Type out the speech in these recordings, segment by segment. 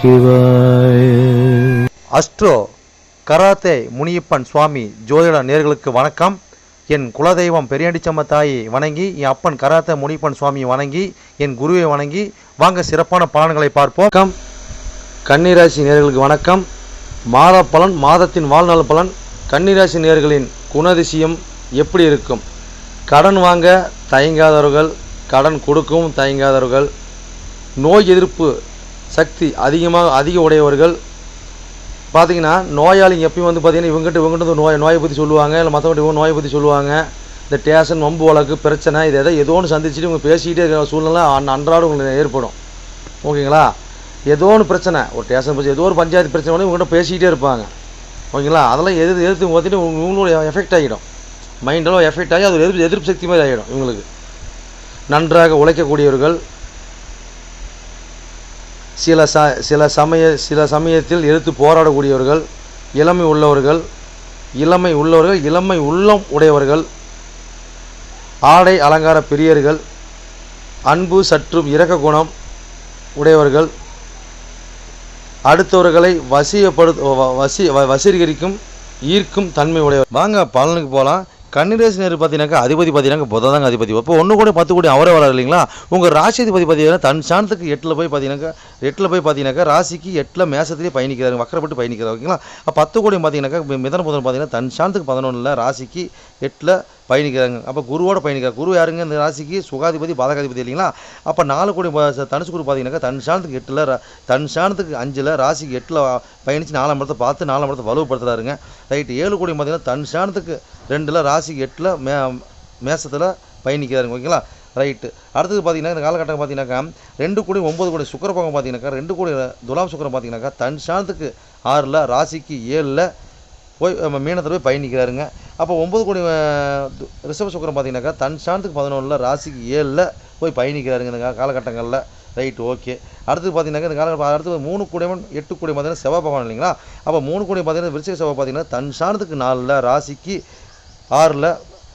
சிவாய. Astro karate Muniyappan சுவாமி ஜோதிட நேர்களுக்கு வணக்கம். என் குலதெய்வம் பெரியாண்டிச்சம்ம தாயை வணங்கி என் அப்பன் கராத்தே முனியப்பன் சுவாமியை வணங்கி என் குருவை வணங்கி வாங்க சிறப்பான பலன்களை பார்ப்போம். கன்னிராசி நேர்களுக்கு வணக்கம். மாத பலன் மாதத்தின் வாழ்நாள் பலன் கன்னிராசி நேர்களின் குணதிசயம் எப்படி இருக்கும்? கடன் வாங்க தயங்காதவர்கள் கடன் கொடுக்கவும் தயங்காதவர்கள் நோய் எதிர்ப்பு சக்தி அதிகமாக அதிக உடையவர்கள். பார்த்தீங்கன்னா நோயாளிங்க எப்பயும் வந்து பார்த்தீங்கன்னா இவங்ககிட்ட இவங்ககிட்ட வந்து நோய் நோயை பற்றி சொல்லுவாங்க இல்லை மற்றவங்க இவங்க நோயை பற்றி சொல்லுவாங்க. இந்த டேஷன் வம்பு வழக்கு பிரச்சனை இது எதோ ஏதோ ஒன்று சந்திச்சுட்டு இவங்க பேசிக்கிட்டே இருக்கிற சூழ்நிலை அன் அன்றாடம் உங்களுக்கு ஏற்படும். ஓகேங்களா? ஏதோ ஒன்று பிரச்சனை. ஒரு டேஷன் பிரச்சனை ஏதோ ஒரு பஞ்சாயத்து பிரச்சனை வந்து இவங்ககிட்ட பேசிக்கிட்டே இருப்பாங்க. ஓகேங்களா? அதெல்லாம் எதிர்த்து எதிர்த்து பார்த்துட்டு இவங்களோட எஃபெக்ட் ஆகிடும். மைண்டெல்லாம் எஃபெக்ட் ஆகி அது எதிர்ப்பு எதிர்ப்பு சக்தி மாதிரி ஆகிடும் இவங்களுக்கு. நன்றாக உழைக்கக்கூடியவர்கள் சில ச சில சமய சில சமயத்தில் எதிர்த்து போராடக்கூடியவர்கள் இளமை உள்ளவர்கள் இளமை உள்ளவர்கள் இளமை உள்ளம் உடையவர்கள் ஆடை அலங்கார பிரியர்கள் அன்பு சற்றும் இரக்க குணம் உடையவர்கள் அடுத்தவர்களை வசியப்படு வ- வசி வ- வசீகரிக்கும் ஈர்க்கும் தன்மை உடையவர். வாங்க பலனுக்கு போகலாம் கன்னிராசி நேர் பார்த்தீங்கன்னாக்கா அதிபதி பார்த்தீங்கன்னா புதன் தாங்க அதிபதி. இப்போ ஒன்று கூட பத்து கோடி அவரே வராது இல்லைங்களா? உங்கள் ராசி அதிபதி பார்த்தீங்கன்னா தன் சாணத்துக்கு எட்டில் போய் பார்த்தீங்கன்னாக்கா எட்டில் போய் பார்த்தீங்கன்னாக்கா ராசிக்கு எட்டில் மேசத்திலே பயணிக்கிறாரு வக்கரப்பட்டு பயணிக்கிறார் ஓகேங்களா? பத்து கோடி பார்த்தீங்கன்னாக்கா மிதன புதன் பார்த்தீங்கன்னா தன் சாணத்துக்கு பதினொன்றில் ராசிக்கு எட்டில் பயணிக்கிறாங்க. அப்போ குருவோட பயணிக்கிறார். குரு யாருங்க? இந்த ராசிக்கு சுகாதிபதி பாதகாதிபதி இல்லைங்களா? அப்போ நாலு கோடி தனுசு குரு பார்த்தீங்கன்னாக்கா தன் சாணத்துக்கு எட்டில் தன் சாணத்துக்கு அஞ்சில் ராசிக்கு எட்டில் பயணித்து நாலாம் இடத்தை பார்த்து நாலாம் இடத்தை வலுப்படுத்துறாருங்க. ரைட்டு. ஏழு கோடி பார்த்தீங்கன்னா தன் சாணத்துக்கு ரெண்டில் ராசிக்கு எட்டில் மே மேசத்தில் பயணிக்கிறாருங்க. ஓகேங்களா? ரைட்டு. அடுத்தது பார்த்தீங்கன்னா இந்த காலகட்டம் பார்த்தீங்கன்னாக்கா ரெண்டு கோடி ஒம்பது கோடி சுக்கரபகம் பார்த்தீங்கன்னாக்கா ரெண்டு கோடி துலாம் சுக்கரம் பார்த்தீங்கன்னாக்கா தன் சாணத்துக்கு ஆறில் ராசிக்கு ஏழில் போய் மீனத்தில் போய் பயணிக்கிறாருங்க. அப்போ ஒம்பது கோடி து- ரிஷப சுக்கரம் பார்த்தீங்கன்னாக்கா தன் சாணத்துக்கு பதினொன்றில் ராசிக்கு ஏழில் போய் பயணிக்கிறாருங்க இந்த காலகட்டங்களில். ரைட் ஓகே அடுத்து பார்த்தீங்கன்னாக்கா இந்த காலகட்டம் அடுத்து மூணு கோடியவன் எட்டு கோடி பார்த்தீங்கன்னா செவ்வாய் பகவான் இல்லைங்களா? அப்போ மூணு கோடி பார்த்தீங்கன்னா விருச்சிக செவ்வாய் பார்த்தீங்கன்னா தன் சாணத்துக்கு நாலில் ராசிக்கு ஆறில்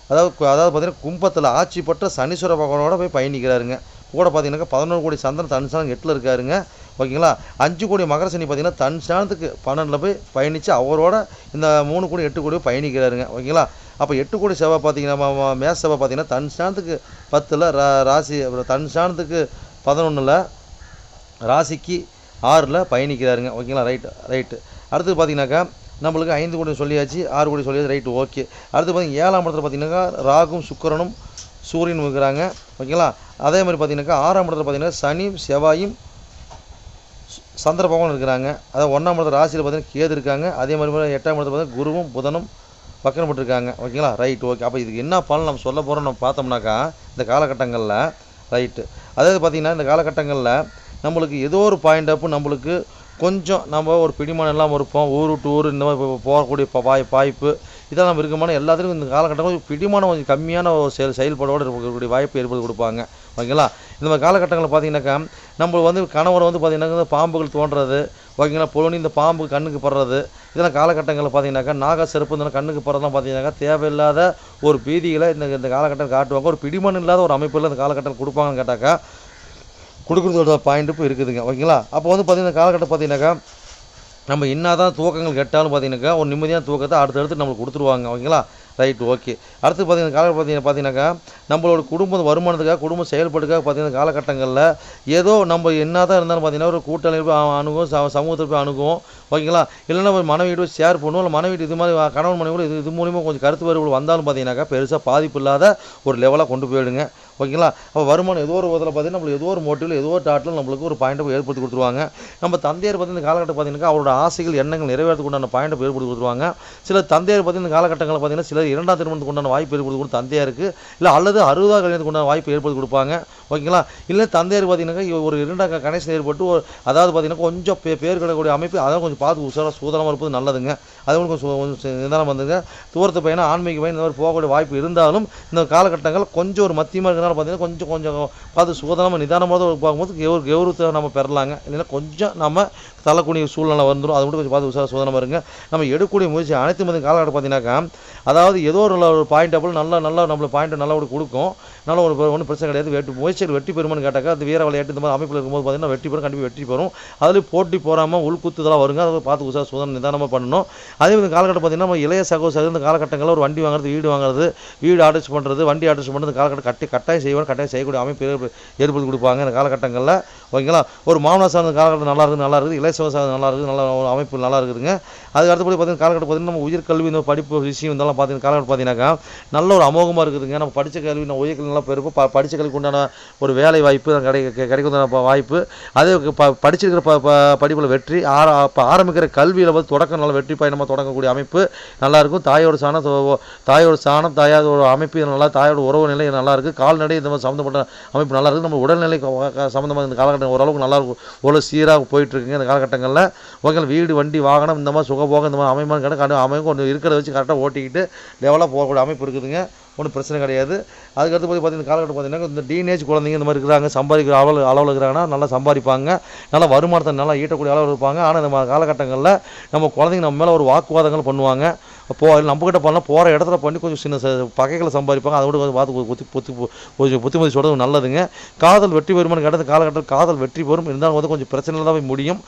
அதாவது அதாவது பார்த்தீங்கன்னா கும்பத்தில் ஆட்சி பெற்ற சனீஸ்வர பகவானோட போய் பயணிக்கிறாருங்க. கூட பார்த்தீங்கன்னாக்கா பதினொன்று கோடி சந்திரன் தன் சாணம் எட்டில் இருக்காருங்க. ஓகேங்களா? அஞ்சு கோடி மகர சனி பார்த்தீங்கன்னா தன் சாணத்துக்கு பன்னெண்டில் போய் பயணித்து அவரோட இந்த மூணு கோடி எட்டு கோடி பயணிக்கிறாருங்க. ஓகேங்களா? அப்போ எட்டு கோடி செவ்வாய் பார்த்தீங்கன்னா மேச செவ்வாய் பார்த்தீங்கன்னா தன் சாணத்துக்கு பத்தில் ரா ராசி அப்புறம் தன் சாணத்துக்கு பதினொன்றில் ராசிக்கு ஆறில் பயணிக்கிறாருங்க. ஓகேங்களா? Right right. அடுத்து பார்த்தீங்கன்னாக்கா நம்மளுக்கு ஐந்து கோடி சொல்லியாச்சு ஆறு கோடி சொல்லியாச்சு ரைட்டு ஓகே. அடுத்து பார்த்தீங்கன்னா ஏழாம் இடத்துல பார்த்தீங்கன்னாக்கா ராகும் சுக்கரனும் சூரியனும் இருக்கிறாங்க. ஓகேங்களா? அதே மாதிரி பார்த்தீங்கன்னாக்கா ஆறாம் இடத்துல பார்த்தீங்கன்னா சனியும் செவ்வாயும் சு- சந்திர பகவான் இருக்கிறாங்க. அதாவது ஒன்றாம் இடத்துல ராசியில் பார்த்தீங்கன்னா கேது இருக்காங்க. அதே மாதிரி எட்டாம் இடத்துல பார்த்தீங்கன்னா குருவும் புதனும் வக்கரப்பட்டிருக்காங்க ஓகேங்களா? ரைட் ஓகே அப்போ இதுக்கு என்ன பலன் நம்ம சொல்ல போகிறோம் நம்ம பார்த்தோம்னாக்கா இந்த காலகட்டங்களில் ரைட்டு அதாவது பார்த்தீங்கன்னா இந்த காலகட்டங்களில் நம்மளுக்கு ஏதோ ஒரு பாயிண்ட் அப்போ நம்மளுக்கு கொஞ்சம் நம்ம ஒரு பிடிமானம் இல்லாமல் இருப்போம். ஊர் விட்டு ஊர் இந்த மாதிரி போகக்கூடிய பாய் வாய் வாய்ப்பு இதெல்லாம் நம்ம இருக்கமான எல்லாத்துக்கும் இந்த காலகட்டங்களும் பிடிமானம் கொஞ்சம் கம்மியான ஒரு செயல் செயல்பாடோடு இருக்கக்கூடிய வாய்ப்பு ஏற்படுத்தி கொடுப்பாங்க. ஓகேங்களா? இந்த மாதிரி காலகட்டங்களில் பார்த்தீங்கன்னாக்கா நம்ம வந்து கணவரை வந்து பார்த்தீங்கன்னா இந்த பாம்புகள் தோன்றது ஓகேங்களா? பொழுனி இந்த பாம்பு கண்ணுக்கு படுறது இதெல்லாம் காலகட்டங்களில் பார்த்தீங்கன்னாக்கா நாக செருப்பு இந்த கண்ணுக்கு படுறதுலாம் பார்த்தீங்கன்னாக்கா தேவையில்லாத ஒரு பீதிகளை இந்த இந்த காலகட்டத்தில் காட்டுவாங்க. ஒரு பிடிமண் இல்லாத ஒரு அமைப்பில் இந்த காலகட்டத்தில் கொடுப்பாங்கன்னு கேட்டாக்கா கொடுக்குறதோட பாயிண்ட் இப்போ இருக்குதுங்க. ஓகேங்களா? அப்போ வந்து பார்த்தீங்கன்னா காலகட்டம் பார்த்தீங்கன்னாக்கா நம்ம என்ன தான் தூக்கங்கள் கெட்டாலும் பார்த்தீங்கன்னாக்கா ஒரு நிம்மதியான தூக்கத்தை அடுத்தடுத்து நம்மளுக்கு கொடுத்துருவாங்க. ஓகேங்களா? Right okay. அடுத்து பார்த்தீங்கன்னா கால பார்த்தீங்கன்னா பார்த்தீங்கன்னாக்கா நம்மளோட குடும்ப வருமானத்துக்காக குடும்ப செயல்பாட்டுக்காக பார்த்தீங்கன்னா காலகட்டங்களில் ஏதோ நம்ம என்ன தான் இருந்தாலும் பார்த்தீங்கன்னா ஒரு கூட்டணி அணுகும் ச சமூகத்தில் போய் அணுகுவோம் ஓகேங்களா? இல்லைன்னா ஒரு மனைவிட்டு ஷேர் பண்ணுவோம் இல்லை மனைவி இது மாதிரி கணவன் மனைவி கூட இது இது மூலிமா கொஞ்சம் கருத்து வேறுபாடு வந்தாலும் பார்த்தீங்கன்னாக்கா பெருசாக பாதிப்பு இல்லாத ஒரு லெவலாக கொண்டு போயிடுங்க. ஓகேங்களா? அப்போ வருமானம் ஏதோ ஒரு விதத்தில் பார்த்தீங்கன்னா நம்மளுக்கு ஏதோ ஒரு மோட்டிவில் ஏதோ ஒரு டாட்டில் நம்மளுக்கு ஒரு பாயிண்ட்டை ஏற்படுத்தி கொடுத்துருவாங்க. நம்ம தந்தையர் பார்த்தீங்கன்னா இந்த காலகட்டம் பார்த்தீங்கன்னா அவரோட ஆசைகள் எண்ணங்கள் நிறைவேறதுக்கு உண்டான பாயிண்ட்டை ஏற்படுத்தி கொடுத்துருவாங்க. சில தந்தையர் பார்த்தீங்கன்னா இந்த காலகட்டங்களில் பார்த்தீங்கன்னா சில இரண்டாம் திருமணத்துக்கு உண்டான வாய்ப்பு ஏற்படுத்தி கொடுத்து இருக்குது இல்லை அல்லது அறுபதாம் கல்யாணத்துக்கு உண்டான வாய்ப்பு ஏற்படுத்தி கொடுப்பாங்க. ஓகேங்களா? இல்லை தந்தையார் பார்த்தீங்கன்னா ஒரு இரண்டாம் கனெக்ஷன் ஏற்பட்டு ஒரு அதாவது பார்த்தீங்கன்னா கொஞ்சம் பே பேர் கிடக்கூடிய அமைப்பு அதான் கொஞ்சம் பார்த்து உசாராக சூதனமாக இருப்பது நல்லதுங்க. அது கொஞ்சம் கொஞ்சம் நிதானம் வந்துங்க தூரத்து பையனா ஆன்மீக பையன் இந்த மாதிரி போகக்கூடிய வாய்ப்பு இருந்தாலும் இந்த காலகட்டங்கள் கொஞ்சம் ஒரு மத்தியமாக இருக்கிறனால பார்த்தீங்கன்னா கொஞ்சம் கொஞ்சம் பார்த்து சூதனமாக நிதானமாக பார்க்கும்போது கெவு கௌரவத்தை நம்ம பெறலாங்க. இல்லைன்னா கொஞ்சம் நம்ம தள்ளக்கூடிய சூழ்நிலை வந்துடும் அது மட்டும் கொஞ்சம் பார்த்து உசார சோதனை இருங்க நம்ம எடுக்கக்கூடிய முயற்சி அனைத்து மதி காலகட்டம் பார்த்தீங்கன்னாக்கா அதாவது ஏதோ ஒரு நல்ல ஒரு பாயிண்ட் அப்போ நல்லா நல்லா நம்மளுக்கு பாயிண்ட் நல்லா ஒரு கொடுக்கும். நல்ல ஒரு ஒன்றும் பிரச்சனை கிடையாது. வெற்றி முயற்சிகள் வெற்றி பெறுமான்னு கேட்டாக்கா அது வீர விளையாட்டு இந்த மாதிரி அமைப்பில் இருக்கும்போது பார்த்தீங்கன்னா வெற்றி பெறும் கண்டிப்பாக வெற்றி பெறும். அதுலேயும் போட்டி போகாமல் உள்குத்துதலாக வருங்க. அதை பார்த்து உசார சோதனை நிதானமாக பண்ணணும். அதே மாதிரி காலகட்டம் பார்த்தீங்கன்னா நம்ம இளைய சகோ இந்த காலகட்டங்களில் ஒரு வண்டி வாங்குறது வீடு வாங்குறது வீடு ஆர்டர்ஸ் பண்ணுறது வண்டி ஆர்டர்ஸ் பண்ணுறது காலகட்டம் கட்டி கட்டாயம் செய்வாங்க கட்டாயம் செய்யக்கூடிய அமைப்பு ஏற்படுத்தி கொடுப்பாங்க. இந்த காலகட்டங்களில் ஓகேங்களா? ஒரு மாமனா சார்ந்த காலகட்டம் நல்லா இருக்குது நல்லா இருக்குது. இளைய சகோ நல்லா இருக்குது நல்ல ஒரு அமைப்பு நல்லா இருக்குதுங்க. அதுக்கு அடுத்தபடி பார்த்தீங்கன்னா காலகட்டம் பார்த்தீங்கன்னா நம்ம உயர்கல்வி இந்த படிப்பு விஷயம் இதெல்லாம் பார்த்தீங்கன்னா காலகட்டம் பார்த்தீங்கன்னாக்கா நல்ல ஒரு அமோகமாக இருக்குதுங்க. நம்ம படித்த கல்வி நம்ம உயர்கல்வி நல்லா பெருப்பு ப படித்த கல்விக்கு உண்டான ஒரு வேலை வாய்ப்பு கிடை கிடை- வாய்ப்பு. அதே ப படிச்சிருக்கிற ப ப படிப்பில் வெற்றி ஆர இப்போ ஆரம்பிக்கிற கல்வியில் வந்து தொடக்கம் நல்ல வெற்றி பயணமாக தொடங்கக்கூடிய அமைப்பு நல்லா இருக்கும். தாயோட சாணம் தாயோட சாணம் ஒரு அமைப்பு நல்லா தாயோட உறவு நிலை நல்லாயிருக்கு கால்நடை இந்த மாதிரி சம்மந்தப்பட்ட அமைப்பு நல்லாயிருக்கு நம்ம உடல்நிலை சம்மந்தமாக இந்த காலகட்டம் ஓரளவுக்கு நல்லா இருக்கும். ஓரளவு சீராக போயிட்டுருக்குங்க இந்த காலகட்டம் காலகட்டங்களில் ஓகே வீடு வண்டி வாகனம் இந்த மாதிரி சுகபோகம் இந்த மாதிரி அமைமான கிட்ட அமைப்பு ஒன்று இருக்கிறத வச்சு கரெக்டாக ஓட்டிக்கிட்டு லெவலாக போகக்கூடிய அமைப்பு இருக்குதுங்க. ஒன்றும் பிரச்சனை கிடையாது. அதுக்கடுத்து போய் பார்த்தீங்கன்னா காலகட்டம் பார்த்தீங்கன்னா இந்த டீனேஜ் குழந்தைங்க இந்த மாதிரி இருக்கிறாங்க. சம்பாதிக்கிற அளவு அளவில் இருக்கிறாங்கன்னா நல்லா சம்பாதிப்பாங்க. நல்லா வருமானத்தை நல்லா ஈட்டக்கூடிய அளவில் இருப்பாங்க. ஆனால் இந்த காலகட்டங்களில் நம்ம குழந்தைங்க நம்ம மேலே ஒரு வாக்குவாதங்கள் பண்ணுவாங்க. போ நம்மக்கிட்ட பண்ணலாம் போகிற இடத்துல பண்ணி கொஞ்சம் சின்ன பகைகளை சம்பாதிப்பாங்க. அதை விட கொஞ்சம் பார்த்து புத்தி புத்தி கொஞ்சம் புத்திமதி சொல்கிறது நல்லதுங்க. காதல் வெற்றி பெறுமான்னு கேட்டது காலகட்டத்தில் காதல் வெற்றி பெறும். இருந்தாலும் வந்து கொஞ்சம் பிரச்சனை தான் போய் முடியும்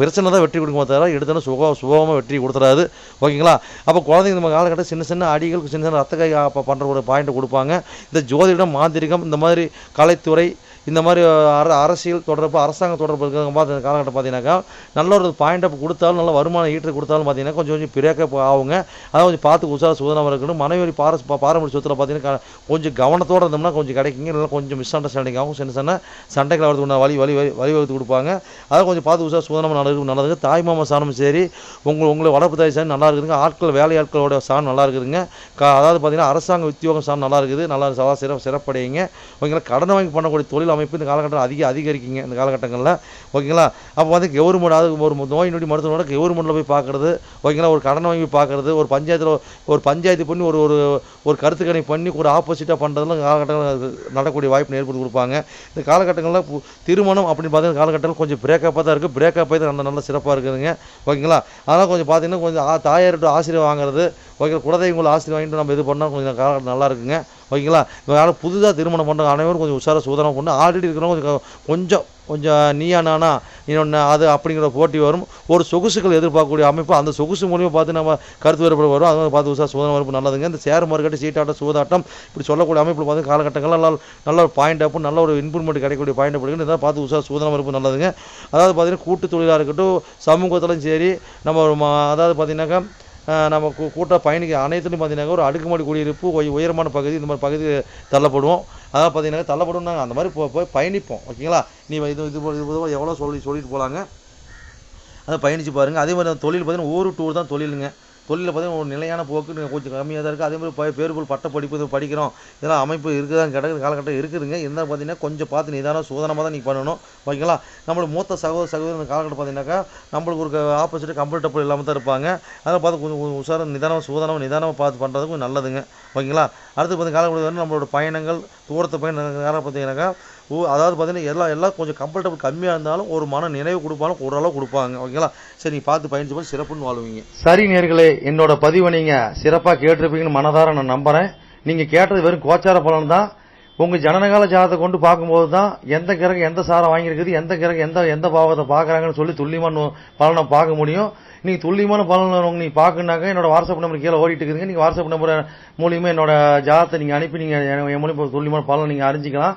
பிரச்சனை தான் வெற்றி கொடுக்குமா தவிர எடுத்தாலும் சுக சுகமாக வெற்றி கொடுத்துறாது ஓகேங்களா? அப்போ குழந்தைங்க நம்ம காலகட்டம் சின்ன சின்ன அடிகள் சின்ன சின்ன ரத்த கை பண்ணுற ஒரு பாயிண்ட் கொடுப்பாங்க. இந்த ஜோதிடம் மாந்திரிகம் இந்த மாதிரி கலைத்துறை இந்த மாதிரி அர அரசியல் தொடர்பு அரசாங்கம் தொடர்பு இருக்கிறவங்க பார்த்து காலகட்டம் பார்த்தீங்கன்னாக்கா நல்ல ஒரு பாயிண்டப் கொடுத்தாலும் நல்ல வருமானம் ஈட்டு கொடுத்தாலும் பார்த்தீங்கன்னா கொஞ்சம் கொஞ்சம் பிரேக்கப் ஆகுங்க. அதை கொஞ்சம் பார்த்து உசார சுதனமாக இருக்கணும். மனைவி பார பாரம்பரிய சொத்தில் பார்த்தீங்கன்னா கொஞ்சம் கவனத்தோடு இருந்தோம்னா கொஞ்சம் கிடைக்குங்க. இல்லைன்னா கொஞ்சம் மிஸ் அண்டர்ஸ்டாண்டிங் ஆகும். சின்ன சின்ன சண்டைகள் வரதுக்கு உண்டான வழி வழி வழி வழிவகுத்து கொடுப்பாங்க. அதை கொஞ்சம் பார்த்து உசார சுதனமாக நடக்குது நல்லதுங்க தாய் மாமா சாணம் சரி. உங்கள் உங்களை வளர்ப்பு தாய் சாணம் நல்லா இருக்குதுங்க. ஆட்கள் வேலையாட்களோட சாணம் நல்லா இருக்குதுங்க. அதாவது பார்த்தீங்கன்னா அரசாங்க உத்தியோகம் சாணம் நல்லா இருக்குது. நல்லா சவா சிறப்பு சிறப்படையுங்க. ஓகேங்களா? கடன் வாங்கி பண்ணக்கூடிய தொழில் அமைப்பு இந்த காலகட்டத்தில் அதிக அதிகரிக்குங்க இந்த காலகட்டங்களில். ஓகேங்களா? அப்போ வந்து கவர்மெண்ட் அது ஒரு நோய் நொடி மருத்துவமனை கவர்மெண்ட்டில் போய் பார்க்குறது ஓகேங்களா? ஒரு கடன் வாங்கி பார்க்குறது ஒரு பஞ்சாயத்தில் ஒரு பஞ்சாயத்து பண்ணி ஒரு ஒரு ஒரு கருத்து கணிப்பு பண்ணி ஒரு ஆப்போசிட்டாக பண்ணுறதுலாம் காலகட்டங்களில் நடக்கக்கூடிய வாய்ப்பு ஏற்படுத்தி கொடுப்பாங்க. இந்த காலகட்டங்களில் திருமணம் அப்படின்னு பார்த்தீங்கன்னா காலகட்டத்தில் கொஞ்சம் பிரேக்கப்பாக தான் இருக்குது பிரேக்கப் தான் நல்ல நல்ல சிறப்பாக இருக்குதுங்க. ஓகேங்களா? அதெல்லாம் கொஞ்சம் பார்த்தீங்கன்னா கொஞ்சம் தாயார்கிட்ட ஆசிரியர் வாங்குறது ஓகே குலதெய்வங்களை ஆசிரியர் வாங்கிட்டு நம்ம இது பண்ணால் கொஞ்சம் காலகட்டம் நல்லா இருக்குங்க ஓகேங்களா யாரும் புதுசாக திருமணம் பண்ணுற அனைவரும் கொஞ்சம் உஷார சூதனம் பண்ணு. ஆல்ரெடி இருக்கிறவங்க கொஞ்சம் கொஞ்சம் கொஞ்சம் நீயா நானா இன்னொன்று அது அப்படிங்கிற போட்டி வரும். ஒரு சொகுசுகள் எதிர்பார்க்கக்கூடிய அமைப்பு. அந்த சொகுசு மூலியமாக பார்த்து நம்ம கருத்து வேறுபாடு வரும். அதை பார்த்து உஷா சூதனம் வரப்பு நல்லதுங்க. இந்த சேர் மார்க்கெட்டு சீட்டாட்டம் சூதாட்டம் இப்படி சொல்லக்கூடிய அமைப்பில் பார்த்து காலகட்டங்கள் நல்ல நல்ல ஒரு பாயிண்ட் அப்போ நல்ல ஒரு இம்ப்ரூவ்மெண்ட் கிடைக்கக்கூடிய பாயிண்ட் அப்படிங்கிறது இதை பார்த்து உஷா சூதனம் வரப்பு நல்லதுங்க. அதாவது பார்த்தீங்கன்னா கூட்டு தொழிலாக இருக்கட்டும் சமூகத்திலும் சரி நம்ம அதாவது பார்த்தீங்கன்னாக்கா நம்ம கூ- கூட்ட பயணிக்க அனைத்துலையும் பார்த்தீங்கன்னா ஒரு அடுக்குமாடி குடியிருப்பு உய- உயரமான பகுதி இந்த மாதிரி பகுதி தள்ளப்படுவோம். அதாவது பார்த்தீங்கன்னா தள்ளப்படும் நாங்கள் அந்த மாதிரி போ போய் பயணிப்போம். ஓகேங்களா? நீ இது இது போல் எவ்வளோ சொல்லி சொல்லிட்டு போகலாங்க அதை பயணித்து பாருங்கள் அதே மாதிரி தொழில் பார்த்தீங்கன்னா ஒரு டூர் தான் தொழிலுங்க. தொழிலில் பார்த்தீங்கன்னா ஒரு நிலையான போக்கு கொஞ்சம் கம்மியாக தான் இருக்குது அதே மாதிரி ப- பட்ட படிப்பு இது படிக்கிறோம். இதெல்லாம் அமைப்பு இருக்குதான் கிடக்குது காலகட்டம் இருக்குதுங்க. இருந்தால் பார்த்தீங்கன்னா கொஞ்சம் பார்த்து நிதானம் சூதனமாக தான் நீங்கள் பண்ணணும். ஓகேங்களா? நம்மளுக்கு மூத்த சகோதர சகோதரி இந்த காலகட்டம் பார்த்தீங்கன்னாக்கா நம்மளுக்கு ஒரு ஆப்போசிட் கம்ஃபர்டபுள் இல்லாமல் தான் இருப்பாங்க. அதை பார்த்து கொஞ்சம் கொஞ்சம் உஷாரம் நிதானம் சூதனம் நிதானமாக பார்த்து பண்ணுறது கொஞ்சம் நல்லதுங்க. ஓகேங்களா? அடுத்து பார்த்தீங்கன்னா காலகட்டத்தில் வந்து நம்மளோட பயணங்கள் தூரத்து பயணம் பார்த்தீங்கன்னாக்கா ஓ அதாவது பார்த்தீங்கன்னா எல்லாம் எல்லாம் கொஞ்சம் கம்ஃபர்டபுள் கம்மியாக இருந்தாலும் ஒரு மன நினைவு கொடுப்பாலும் ஓரளவு கொடுப்பாங்க. ஓகேங்களா சரி நீ பார்த்து பயணிச்சு போய் சிறப்புன்னு வாழ்வீங்க. சரி நேர்களே என்னோட பதிவை நீங்கள் சிறப்பாக கேட்டிருப்பீங்கன்னு மனதார நான் நம்புகிறேன் நீங்கள் கேட்டது வெறும் கோச்சார பலன் தான். உங்கள் ஜனநகால ஜாதத்தை கொண்டு பார்க்கும்போது தான் எந்த கிரகம் எந்த சாரம் வாங்கியிருக்குது எந்த கிரகம் எந்த எந்த பாவத்தை பார்க்குறாங்கன்னு சொல்லி துல்லியமான பலனை பார்க்க முடியும். நீங்கள் துல்லியமான பலன் நீங்கள் பார்க்கணுனாக்க என்னோட வாட்ஸ்அப் நம்பர் கீழே ஓடிட்டு இருக்குதுங்க. நீங்கள் வாட்ஸ்அப் நம்பர் மூலியமாக என்னோட ஜாதத்தை நீங்கள் அனுப்பி நீங்கள் என் மூலியமாக துல்லியமான பலன் நீங்கள் அறிஞ்சிக்கலாம்.